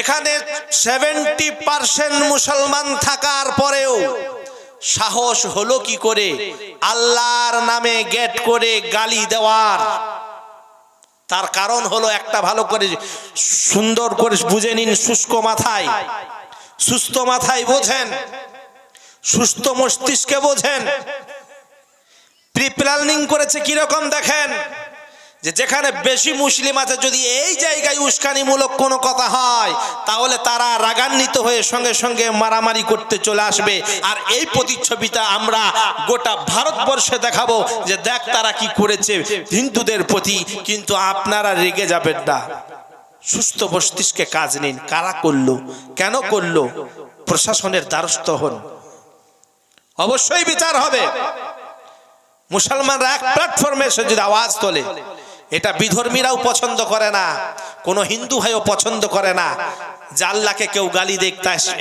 এখানে seventy percent মুসলমান থাকার পরেও সাহস হলো কি করে? আল্লাহর নামে গেট করে গালি দেওয়ার। তার কারণ হলো একটা ভালো করে সুন্দর করে বুঝে নিন শুষ্ক মাথায়। সুস্থ মাথায় বোঝেন। সুস্থ মস্তিষ্কে বোঝেন। প্রি প্ল্যানিং করেছে কীরকম দেখেন? যে যেখানে বেশি মুসলিম আছে, যদি এই জায়গায় উস্কানিমূলক কোনো কথা হয়, তাহলে তারা রাগান্বিত হয়ে সঙ্গে সঙ্গে মারামারি করতে চলে আসবে। আর এই প্রতিচ্ছবিটা আমরা গোটা ভারতবর্ষে দেখাবো যে দেখ তারা কি করেছে হিন্দুদের প্রতি, কিন্তু আপনারা রেগে যাবেন না। সুস্থ মস্তিষ্কে কাজ নিন। কারা করল? কেন করল? প্রশাসনের দ্বারস্থ হন। অবশ্যই বিচার হবে। মুসলমানরা এক প্ল্যাটফর্মে এসে যদি আওয়াজ তোলে এটা বিধর্মীরাও পছন্দ করে না, কোনো হিন্দু ভাইও পছন্দ করে না। যে আল্লাহকে কেউ গালি দেখ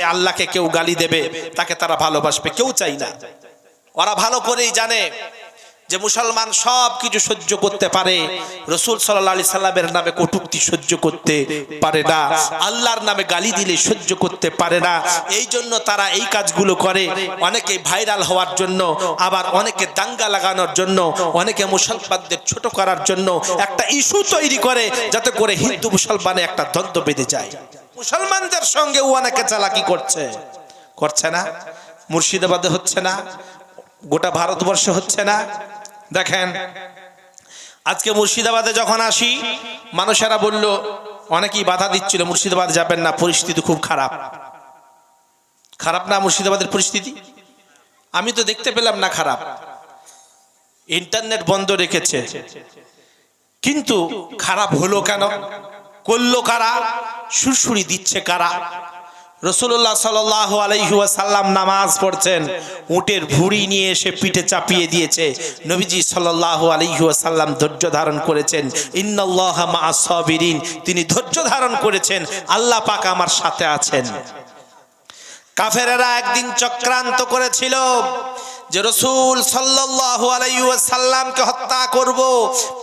আল্লাহকে কেউ গালি দেবে, তাকে তারা ভালোবাসবে, কেউ চাই না। ওরা ভালো করেই জানে। যে মুসলমান সব কিছু সহ্য করতে পারে, রসুল সাল্লাহ আলি সাল্লামের নামে কটুক্তি সহ্য করতে পারে না, আল্লাহর নামে গালি দিলে সহ্য করতে পারে না এই জন্য তারা এই কাজগুলো করে। অনেকে ভাইরাল হওয়ার জন্য, আবার অনেকে দাঙ্গা লাগানোর জন্য, অনেকে মুসলমানদের ছোট করার জন্য একটা ইস্যু তৈরি করে, যাতে করে হিন্দু মুসলমানে একটা দ্বন্দ্ব বেঁধে যায়। মুসলমানদের সঙ্গে ও অনেকে চালাকি করছে। করছে না? মুর্শিদাবাদে হচ্ছে না? গোটা ভারতবর্ষে হচ্ছে না? দেখেন, আজকে মুর্শিদাবাদে যখন আসি, মানুষেরা বলল, অনেকেই বাধা দিচ্ছিল, মুর্শিদাবাদ যাবেন না, পরিস্থিতি খুব খারাপ। খারাপ না মুর্শিদাবাদের পরিস্থিতি? আমি তো দেখতে পেলাম না খারাপ। ইন্টারনেট বন্ধ রেখেছে। কিন্তু খারাপ হলো কেন? করল কারা? সুরসুরি দিচ্ছে কারা? রসুল্লাহ সাল আলাইসাল্লাম নামাজ পড়ছেন। উটের ভুড়ি নিয়ে এসে পিঠে চাপিয়ে দিয়েছে। নবীজি সাল্লাহ আলহিহাসাল্লাম ধৈর্য ধারণ করেছেন। ইন্নআল্লাহ সাবিরিন, তিনি ধৈর্য ধারণ করেছেন। আল্লাহ পাক আমার সাথে আছেন। কাফেরা একদিন চক্রান্ত করেছিল। যে রসুল সাল্লাহ আলাইসাল্লামকে হত্যা করব,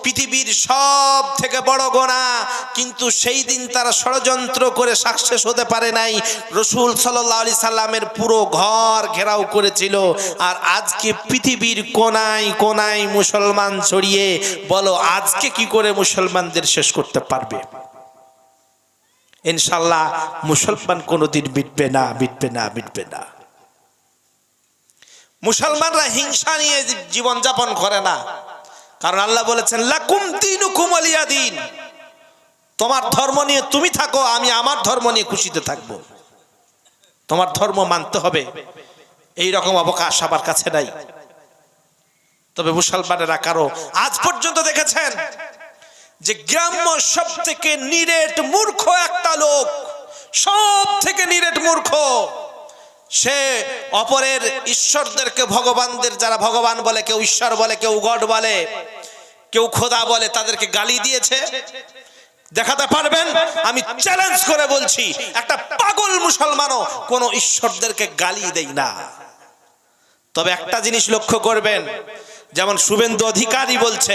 পৃথিবীর সব থেকে বড় গোনা। কিন্তু সেই দিন তারা ষড়যন্ত্র করে সাকসেস হতে পারে নাই। রসুল সাল্লাহ আলি সাল্লামের পুরো ঘর ঘেরাও করেছিল। আর আজকে পৃথিবীর কোনায় কোনায় মুসলমান ছড়িয়ে, বলো আজকে কি করে মুসলমানদের শেষ করতে পারবে? ইনশাল্লাহ মুসলমান কোনোদিন মিটবে না মিটবে না মিটবে না। মুসলমানরা হিংসা নিয়ে জীবন যাপন করে না। কারণ আল্লাহ বলেছেন, লাকুম দিন কুমলিয়া দিন তোমার ধর্ম নিয়ে তুমি থাকো, আমি আমার ধর্ম নিয়ে খুশিতে থাকব। তোমার ধর্ম মানতে হবে। এই রকম অবকাশ আমার কাছে নাই। তবে মুসলমানেরা কারও, আজ পর্যন্ত দেখেছেন যে গ্রাম্য সব থেকে নিরেট মূর্খ একটা লোক সব থেকে নিরেট মূর্খ। সে অপরের ঈশ্বরদেরকে ভগবানদের যারা ভগবান বলে, কেউ ঈশ্বর বলে, কেউ গড বলে, কেউ খোদা বলে, তাদেরকে গালি দিয়েছে। দেখাতে পারবেন? আমি চ্যালেঞ্জ করে বলছি, একটা পাগল মুসলমানও কোন ঈশ্বরদেরকে গালি দেই না। তবে একটা জিনিস লক্ষ্য করবেন, যেমন শুভেন্দু অধিকারী বলছে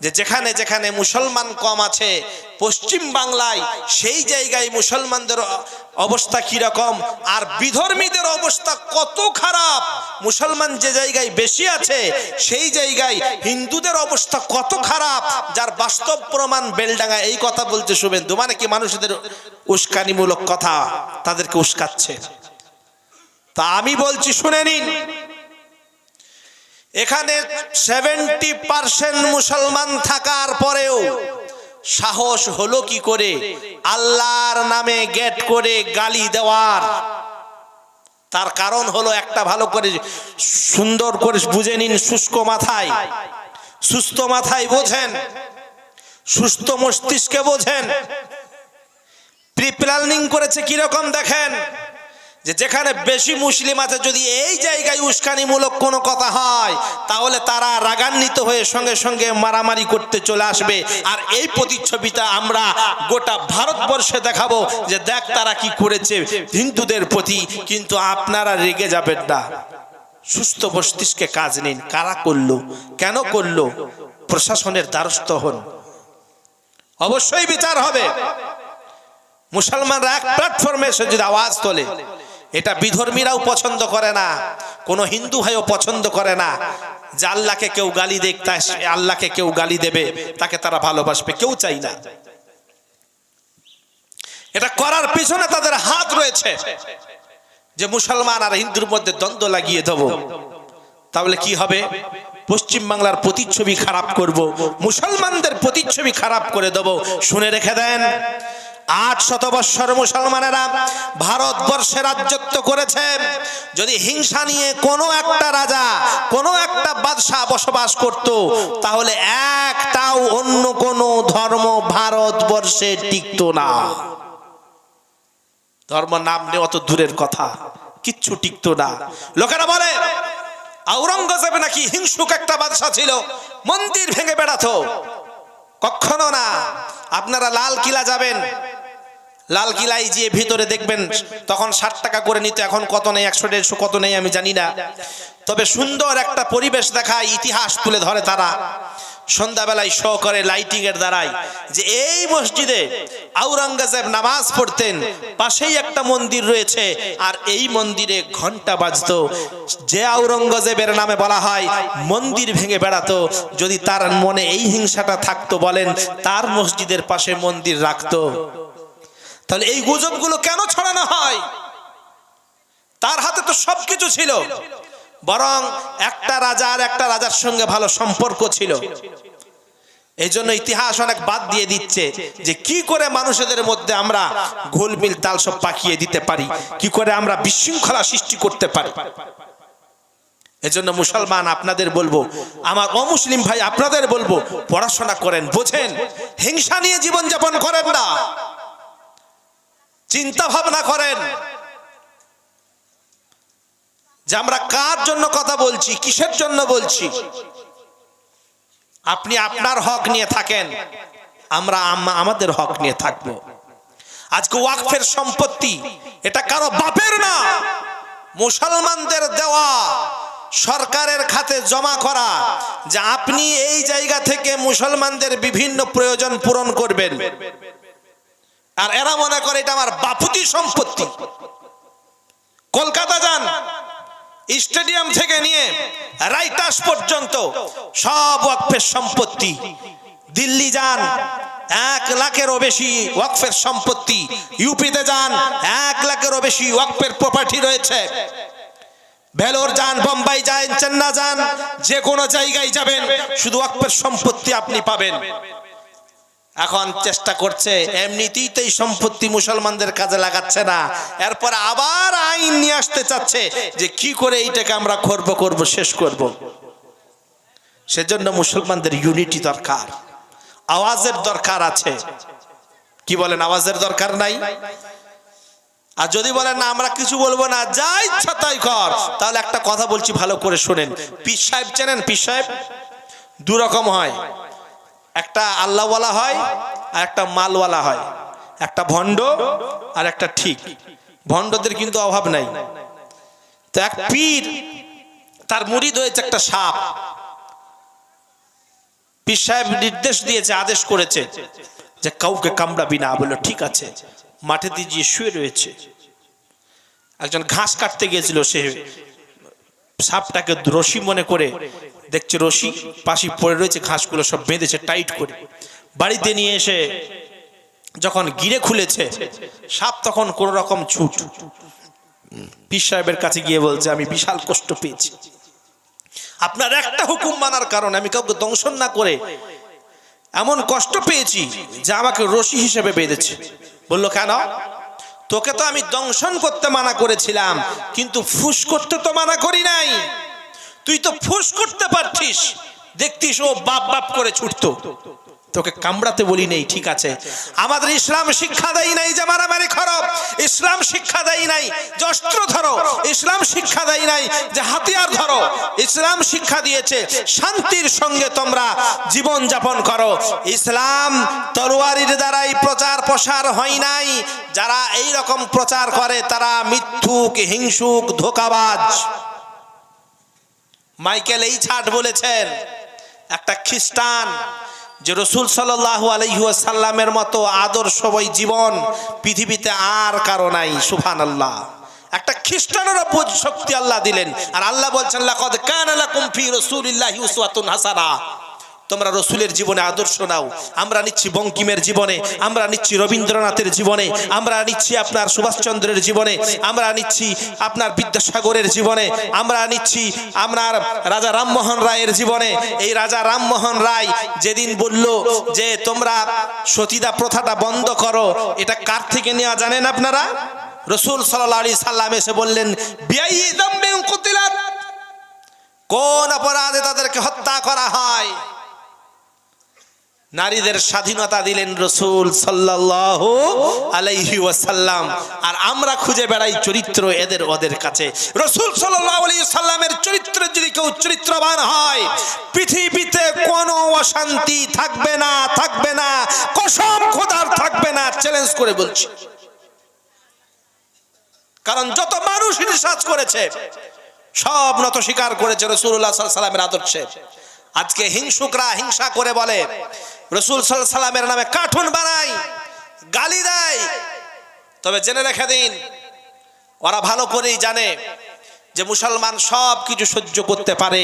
যে যেখানে যেখানে মুসলমান কম আছে, পশ্চিম বাংলায় সেই জায়গায় মুসলমানদের অবস্থা কীরকম? আর বিধর্মীদের অবস্থা কত খারাপ? মুসলমান যে জায়গায় বেশি আছে, সেই জায়গায় হিন্দুদের অবস্থা কত খারাপ? যার বাস্তব প্রমাণ বেলডাঙ্গা এই কথা বলতে শুভেন্দু মানে কি মানুষদের উস্কানিমূলক কথা, তাদেরকে উস্কাচ্ছে। তা আমি বলছি, শুনে নিন। এখানে সেভেন্টি পার্সেন্ট মুসলমান থাকার পরেও সাহস হলো কি করে? আল্লাহর নামে গেট করে গালি দেওয়ার। তার কারণ হলো একটা ভালো করে সুন্দর করে বুঝে নিন শুষ্ক মাথায়। সুস্থ মাথায় বোঝেন। সুস্থ মস্তিষ্কে বোঝেন। প্রি প্ল্যানিং করেছে কীরকম দেখেন? যে যেখানে বেশি মুসলিম আছে, যদি এই জায়গায় উস্কানিমূলক কোনো কথা হয়, তাহলে তারা রাগান্বিত হয়ে সঙ্গে সঙ্গে মারামারি করতে চলে আসবে। আর এই প্রতিচ্ছবিটা আমরা গোটা ভারতবর্ষে দেখাবো যে দেখ তারা কি করেছে হিন্দুদের প্রতি, কিন্তু আপনারা রেগে যাবেন না। সুস্থ মস্তিষ্কে কাজ নিন। কারা করল? কেন করল? প্রশাসনের দ্বারস্থ হন। অবশ্যই বিচার হবে। মুসলমানরা এক প্ল্যাটফর্মে এসে যদি আওয়াজ তোলে। এটা বিধর্মীরাও পছন্দ করে না, কোনো হিন্দু ভাইও পছন্দ করে না। যে আল্লাহকে কেউ গালি দেখ আল্লাহকে কেউ গালি দেবে, তাকে তারা ভালোবাসবে, কেউ চাই না। এটা করার পিছনে তাদের হাত রয়েছে। যে মুসলমান আর হিন্দুর মধ্যে দ্বন্দ্ব লাগিয়ে দেব, তাহলে কি হবে? পশ্চিম বাংলার প্রতিচ্ছবি খারাপ করব, মুসলমানদের প্রতিচ্ছবি খারাপ করে দেব। শুনে রেখে দেন আট শত বৎসর মুসলমানেরা ভারতবর্ষে রাজ্যত্ব করেছে। যদি হিংসা নিয়ে কোনো একটা রাজা, কোনো একটা বাদশাহ বসবাস করত, তাহলে একটাও অন্য কোনো ধর্ম ভারতবর্ষে টিকতো না। ধর্ম নাম নিয়ে অত দূরের কথা, কিচ্ছু টিকতো না। লোকেরা বলে আওরঙ্গজেব নাকি হিংসুক একটা বাদশা ছিল, মন্দির ভেঙে বেড়াতো। কখনো না, আপনারা লাল কিলা যাবেন লাল কিলাই গিয়ে ভিতরে দেখবেন তখন ষাট টাকা করে নিতে এখন কত নেই, একশো, দেড়শো, কত নেই আমি জানি না। তবে সুন্দর একটা পরিবেশ দেখায়, ইতিহাস তুলে ধরে তারা। সন্ধ্যাবেলায় শো করে লাইটিং এর দ্বারাই যে এই মসজিদে আওরঙ্গজেব নামাজ পড়তেন, পাশেই একটা মন্দির রয়েছে, আর এই মন্দিরে ঘণ্টা বাজতো। যে আওরঙ্গজেবের নামে বলা হয়, মন্দির ভেঙে বেড়াতো। যদি তার মনে এই হিংসাটা থাকতো বলেন, তার মসজিদের পাশে মন্দির রাখতো। তাহলে এই গুজবগুলো কেন ছড়ানো হয়? তার হাতে তো সবকিছু ছিল। বরং একটা রাজা আর একটা রাজার সঙ্গে ভালো সম্পর্ক ছিল। এই জন্য ইতিহাস অনেক বাদ দিয়ে দিচ্ছে যে কি করে মানুষদের মধ্যে আমরা ঘোলমিল তাল সব পাকিয়ে দিতে পারি? কি করে আমরা বিশৃঙ্খলা সৃষ্টি করতে পারি? এজন্য মুসলমান, আপনাদের বলব, আমার অমুসলিম ভাই, আপনাদের বলব, পড়াশোনা করেন, বোঝেন। হিংসা নিয়ে জীবনযাপন করেন না। চিন্তা ভাবনা করেন। যে আমরা কার জন্য কথা বলছি, কিসের জন্য বলছি? আপনি আপনার হক নিয়ে থাকেন, আমরা আম- আমাদের হক নিয়ে থাকব। আজকে ওয়াকফের সম্পত্তি, এটা কারও বাপের না। মুসলমানদের দেওয়া, সরকারের খাতে জমা করা, যে আপনি এই জায়গা থেকে মুসলমানদের বিভিন্ন প্রয়োজন পূরণ করবেন। আর এরা মনে করে এটা আমার বাপুতি সম্পত্তি। কলকাতা যান, স্টেডিয়াম থেকে নিয়ে রাইতাস পর্যন্ত সব ওয়াকফের সম্পত্তি। দিল্লি যান, এক লাখেরও বেশি ওয়াকফের সম্পত্তি। ইউপিতে যান, এক লাখেরও বেশি ওয়াকফের প্রপার্টি রয়েছে। ভেলোর যান, বোম্বাই যান চেন্না যান যে কোনো জায়গায় যাবেন, শুধু ওয়াকফের সম্পত্তি আপনি পাবেন। এখন চেষ্টা করছে, এমনিতেই সম্পত্তি মুসলমানদের কাজে লাগাচ্ছে না। এরপর আবার আইন নিয়ে আসতে চাচ্ছে যে কি করে এইটাকে আমরা করব করব, শেষ করব। সেজন্য মুসলমানদের ইউনিটি দরকার, আওয়াজের দরকার আছে। কি বলেন, আওয়াজের দরকার নাই? আর যদি বলেন, না, আমরা কিছু বলব না, যা ইচ্ছা তাই কর। তাহলে একটা কথা বলছি, ভালো করে শোনেন। পীর সাহেব চেনেন? পীর সাহেব? দু রকম হয়। একটা আল্লাহওয়ালা হয় আর একটা মালওয়ালা হয়। একটা ভণ্ড আর একটা ঠিক। ভণ্ডদের কিন্তু অভাব নাই। তো এক পীর তার মুড়িদ হয়েছে একটা সাপ। পীর সাহেব নির্দেশ দিয়েছে আদেশ করেছে যে কাউকে কামড়াবি না। বলল ঠিক আছে মাঠে দিয়ে গিয়ে শুয়ে রয়েছে। একজন ঘাস কাটতে গিয়েছিল সে। সাপটাকে রশি মনে করে দেখছে রশি পাশি পড়ে রয়েছে, ঘাসগুলো সব বেঁধেছে, টাইট করে। বাড়িতে নিয়ে এসে যখন গিরে খুলেছে, সাপ তখন কোন রকম ছুট। পীর সাহেবের কাছে গিয়ে বলছে, আমি বিশাল কষ্ট পেয়েছি। আপনার একটা হুকুম মানার কারণে আমি কাউকে দংশন না করে এমন কষ্ট পেয়েছি যে আমাকে রশি হিসেবে বেঁধেছে। বলল, কেন? তোকে তো আমি দংশন করতে মানা করেছিলাম, কিন্তু ফুস করতে তো মানা করি নাই। তুই তো ফুস করতে পারছিস। দেখতিস ও বাপ বাপ করে ছুটতো। তোকে কামড়াতে বলি নেই, ঠিক আছে? আমাদের ইসলাম শিক্ষা দেয় নাই যে মারামারি খরব ইসলাম শিক্ষা দেয় নাই যে অস্ত্র ধরো। ইসলাম শিক্ষা দেয় নাই যে হাতিয়ার ধরো। ইসলাম শিক্ষা দিয়েছে, শান্তির সঙ্গে তোমরা জীবন যাপন করো। ইসলাম তরোয়ারির দ্বারাই প্রচার প্রসার হয় নাই। যারা এই রকম প্রচার করে, তারা মিথ্যুক, হিংসুক, ধোকাবাজ। মাইকেল এই ছাট বলেছেন, একটা খ্রিস্টান যে রসুল সাল্লাহ আলহিহাসাল্লামের মতো আদর্শময় জীবন পৃথিবীতে আর কারও নাই সুফান আল্লাহ একটা খ্রিস্টানেরও শক্তি আল্লাহ দিলেন। আর আল্লাহ বলছেন, লাকাদ কানা লাকুম ফি রাসূলিল্লাহি উসওয়াতুন তোমরা রসুলের জীবনে আদর্শ নাও। আমরা নিচ্ছি বঙ্কিমের জীবনে, আমরা নিচ্ছি রবীন্দ্রনাথের জীবনে, আমরা নিচ্ছি আপনার সুভাষচন্দ্রের জীবনে, আমরা নিচ্ছি আপনার বিদ্যাসাগরের জীবনে, আমরা নিচ্ছি আপনার রাজা রামমোহন রায়ের জীবনে। এই রাজা রামমোহন রায় যেদিন বলল যে, তোমরা সতীদা প্রথাটা বন্ধ করো। এটা কার থেকে নেওয়া জানেন আপনারা? রসুল সাল্লাহ আলি সাল্লাম এসে বললেন কোন অপরাধে তাদেরকে হত্যা করা হয়? নারীদের স্বাধীনতা দিলেন রসুল সাল্লাহ আলাইহি ওয়াসাল্লাম। আর আমরা খুঁজে বেড়াই চরিত্র এদের ওদের কাছে। রসুল সাল্লামের চরিত্র যদি কেউ চরিত্রবান হয়, পৃথিবীতে কোনো অশান্তি থাকবে না থাকবে না, কসম খোদার থাকবে না চ্যালেঞ্জ করে বলছি। কারণ যত মানুষ রিসার্চ করেছে, সব নত স্বীকার করেছে রসুল্লাহ সাল্লামের আদর্শে। আজকে হিংসুকরা হিংসা করে বলে, রসুল সাল্লামের নামে কার্টুন বানাই, গালি দেয়। তবে জেনে রেখে দিন, ওরা ভালো করেই জানে। যে মুসলমান সব কিছু সহ্য করতে পারে,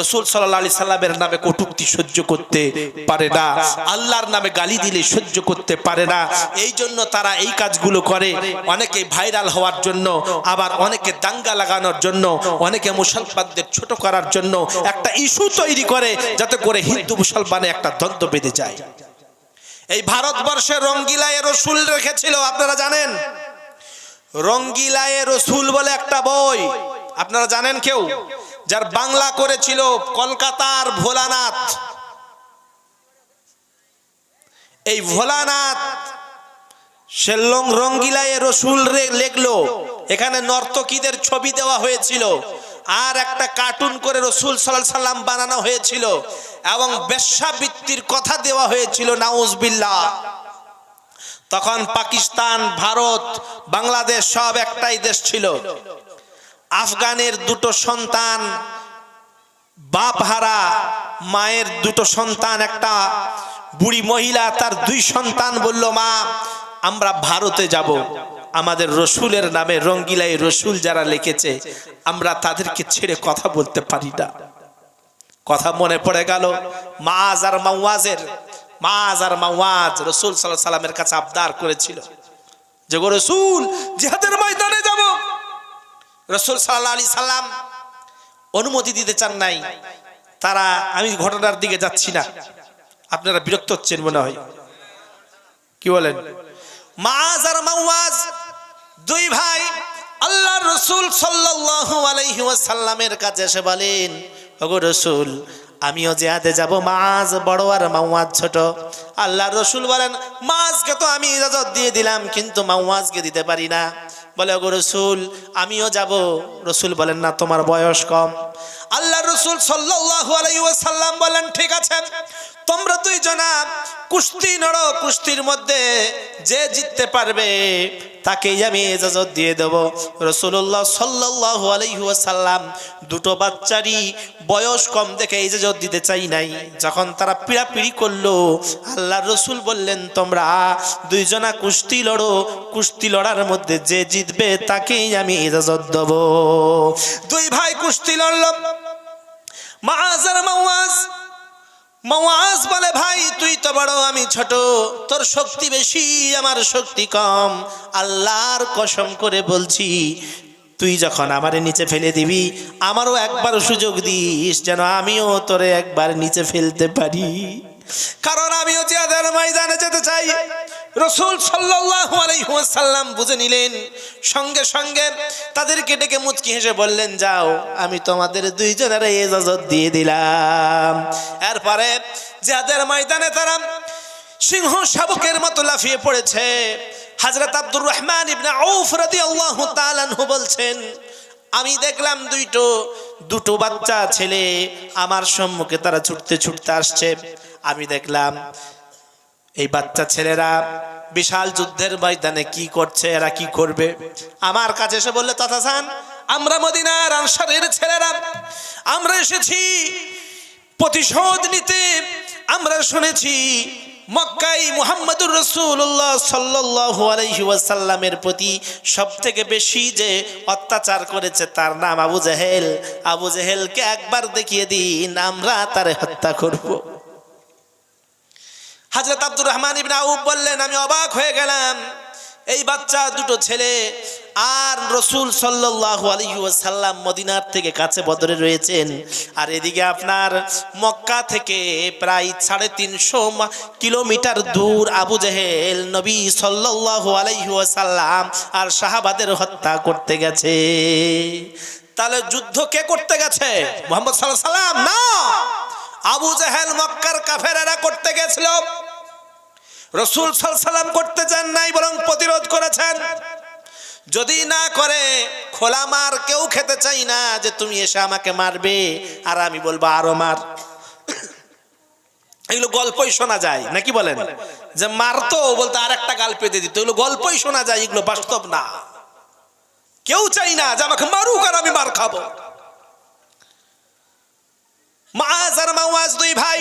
রসুল সাল্লাহ আলি সাল্লামের নামে কটুক্তি সহ্য করতে পারে না, আল্লাহর নামে গালি দিলে সহ্য করতে পারে না, এই জন্য তারা এই কাজগুলো করে। অনেকে ভাইরাল হওয়ার জন্য, আবার অনেকে দাঙ্গা লাগানোর জন্য, অনেকে মুসলমানদের ছোট করার জন্য একটা ইস্যু তৈরি করে যাতে করে হিন্দু মুসলমানে একটা দ্বন্দ্ব বেঁধে যায়। এই ভারতবর্ষে রঙ্গিলায় রসুল রেখেছিল, আপনারা জানেন? রঙ্গিলায় রসুল বলে একটা বই। আপনারা জানেন কেউ? যার বাংলা করেছিল কলকাতার ভোলানাথ। এই ভোলানাথ সে রঙ্গিলায় রসুল রে- লেখলো, এখানে নর্তকীদের ছবি দেওয়া হয়েছিল, আর একটা কার্টুন করে রসুল সাল্লাহ সাল্লাম বানানো হয়েছিল, এবং বেশ্যাবৃত্তির কথা দেওয়া হয়েছিল, নাউজবিল্লাহ। তখন পাকিস্তান, ভারত, বাংলাদেশ সব একটাই দেশ ছিল। আফগানের দুটো সন্তান বাপ হারা মায়ের দুটো সন্তান, একটা বুড়ি মহিলা, তার দুই সন্তান বলল, মা, আমরা ভারতে যাব। আমাদের রসুলের নামে রঙ্গিলাই রসুল যারা লিখেছে, আমরা তাদেরকে ছেড়ে কথা বলতে পারি না। কথা মনে পড়ে গেল মাজ আর মাওয়াজের মাজ আর মাওয়াজ রসুল সাল্লাহ সাল্লামের কাছে আবদার করেছিল। যে গো রসুল, জিহাদের ময়দানে যাব। রসুল সাল্লাহ আলি সাল্লাম অনুমতি দিতে চান নাই। তারা, আমি ঘটনার দিকে যাচ্ছি না। আপনারা বিরক্ত হচ্ছেন মনে হয়। কি বলেন? মাজ আর মাওয়াজ দুই ভাই আল্লাহ রসুল সাল্লাল্লাহু আলাইহি ওয়াসাল্লামের কাছে এসে বলেন, ওগো রসুল, আমিও জেহাদে যাব মাছ বড় আর মাওয়াজ ছোট। আল্লাহ রসুল বলেন মাছকে তো আমি ইজাজত দিয়ে দিলাম, কিন্তু মাওয়াজকে দিতে পারি না। বলে গো রসুল, আমিও যাব। রসুল বলেন, না, তোমার বয়স কম। আল্লাহ রসুল সাল্লাহ আলাই সাল্লাম বলেন, ঠিক আছে তোমরা দুইজনা কুস্তি নড়ো, কুস্তির মধ্যে যে জিততে পারবে, তাকেই আমি এজাজত দিয়ে দেব। রসুল্লাহ সাল্লাহ আলহিহাসাল্লাম দুটো বাচ্চারই বয়স কম দেখে ইজাজত দিতে চাই নাই। যখন তারা পিড়াপিড়ি করল আল্লাহ রসুল বললেন, তোমরা দুইজনা কুস্তি লড়ো, কুস্তি লড়ার মধ্যে যে জিতবে, তাকেই আমি ইজাজত দেব। দুই ভাই কুস্তি লড়ল। মাজ আর মাওয়াজ মাওয়াজ বলে, ভাই, তুই তো বড়, আমি ছোট। তোর শক্তি বেশি, আমার শক্তি কম। আল্লাহর কসম করে বলছি, তুই যখন আমার নিচে ফেলে দিবি, আমারও একবার সুযোগ দিস, যেন আমিও তোরে একবার নিচে ফেলতে পারি। কারণ আমিও চেয়াদের ময়দানে যেতে চাই রসুল ওয়াসাল্লাম বুঝে নিলেন, সঙ্গে সঙ্গে তাদেরকে ডেকে মুচকি হেসে বললেন, যাও, আমি তোমাদের দুইজনের এজাজত দিয়ে দিলাম। এরপরে যাদের ময়দানে তারা সিংহ শাবকের মতো লাফিয়ে পড়েছে। হযরত আব্দুর রহমান ইবনে আউফ রাদিয়াল্লাহু তাআলা আনহু বলছেন, আমি দেখলাম দুইটো, দুটো বাচ্চা ছেলে আমার সম্মুখে তারা ছুটতে ছুটতে আসছে। আমি দেখলাম এই বাচ্চা ছেলেরা বিশাল যুদ্ধের ময়দানে কি করছে, এরা কি করবে? আমার কাছে এসে বললে তথা সান, আমরা মদিনার আনসারের ছেলেরা, আমরা এসেছি প্রতিশোধ নিতে, আমরা শুনেছি মক্কাই মুহাম্মদুর রসুল্লাহ সাল্লাল্লাহু আলাইহি ওয়াসাল্লামের প্রতি সব থেকে বেশি যে অত্যাচার করেছে, তার নাম আবু জেহেল। আবু জেহেলকে একবার দেখিয়ে দিন, আমরা তারে হত্যা করব। হাজরত আব্দুর রহমান ইবনে আউফ বললেন, আমি অবাক হয়ে গেলাম। এই বাচ্চা, দুটো ছেলে আর রসুল সাল্লাল্লাহু আলাইহি ওয়াসাল্লাম মদিনার থেকে কাছে বদরে রয়েছেন। আর এদিকে আপনার মক্কা থেকে প্রায় সাড়ে তিনশো কিলোমিটার দূর আবু জেহেল নবী সাল্লাল্লাহু আলাইহি ওয়াসাল্লাম আর সাহাবাদের হত্যা করতে গেছে। তাহলে যুদ্ধ কে করতে গেছে? মোহাম্মদ সাল্লাহ সাল্লাম না! আবু জেহেল মক্কার কাফেরেরা করতে গেছিল। রসুল সাল্লাম করতে চান নাই, বরং প্রতিরোধ করেছেন। যদি না করে, খোলা মার কেউ খেতে চাই না যে তুমি এসে আমাকে মারবে, আর আমি বলব আরও মার। এগুলো গল্পই শোনা যায়, নাকি বলেন? যে মারতো বলতে আর একটা গাল পেতে দিত, এগুলো গল্পই শোনা যায়, এগুলো বাস্তব না। কেউ চাই না যে আমাকে মারুক আর আমি মার খাব। মাজ আর মাওয়াজ দুই ভাই।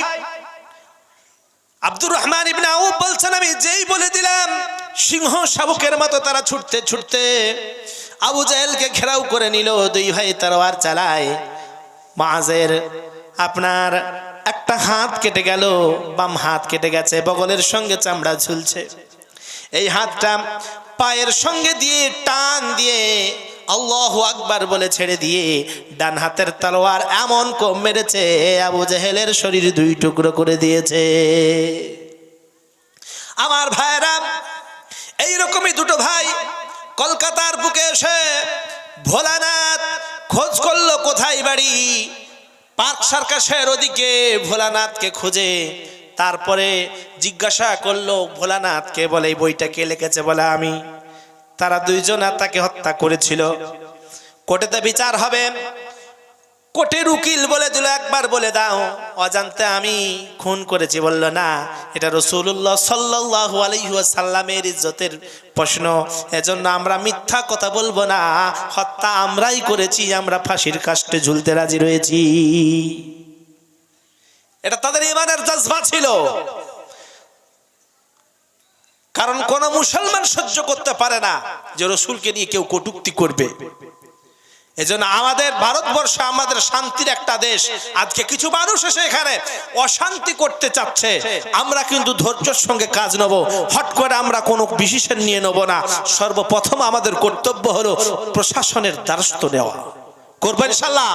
আব্দুর রহমান ইবনে আউফ বলছেন, আমি যেই বলে দিলাম, সিংহ শাবকের মতো তারা ছুটতে ছুটতে আবু জাহেলকে ঘেরাও করে নিল, দুই ভাই তরোয়ার চালায়। মাঝের আপনার একটা হাত কেটে গেল, বাম হাত কেটে গেছে, বগলের সঙ্গে চামড়া ঝুলছে। এই হাতটা পায়ের সঙ্গে দিয়ে টান দিয়ে আল্লাহ আকবার বলে ছেড়ে দিয়ে ডান হাতের তলোয়ার এমন কম মেরেছে, আবু জেহেলের শরীর দুই টুকরো করে দিয়েছে। আমার ভাইরা এইরকমই দুটো ভাই কলকাতার বুকে এসে ভোলানাথ খোঁজ করল কোথায় বাড়ি? পার্ক সার্কাসের ওদিকে ভোলানাথকে খুঁজে, তারপরে জিজ্ঞাসা করল ভোলানাথকে বলে? এই বইটা কে লিখেছে বলে আমি? তারা দুইজন তাকে হত্যা করেছিল। কোর্টেতে বিচার হবে। কোর্টের উকিল বলে দিল, একবার বলে দাও। অজান্তে আমি খুন করেছি। বলল, না, এটা রসুল্লাহ সাল্লাহ আলহিহাসাল্লামের ইজ্জতের প্রশ্ন। এজন্য আমরা মিথ্যা কথা বলব না। হত্যা আমরাই করেছি, আমরা ফাঁসির কাষ্টে ঝুলতে রাজি রয়েছি। এটা তাদের ইমানের জজবা ছিল। কারণ কোন মুসলমান সহ্য করতে পারে না যে রসুলকে নিয়ে কেউ কটুক্তি করবে। এজন্য আমাদের ভারতবর্ষ আমাদের শান্তির একটা দেশ। আজকে কিছু মানুষ এসে এখানে অশান্তি করতে চাচ্ছে। আমরা কিন্তু ধৈর্যের সঙ্গে কাজ নেব। হট করে আমরা কোনো ডিসিশন নিয়ে নেব না। সর্বপ্রথম আমাদের কর্তব্য হলো প্রশাসনের দ্বারস্থ নেওয়া। করবেন ইনশাল্লাহ।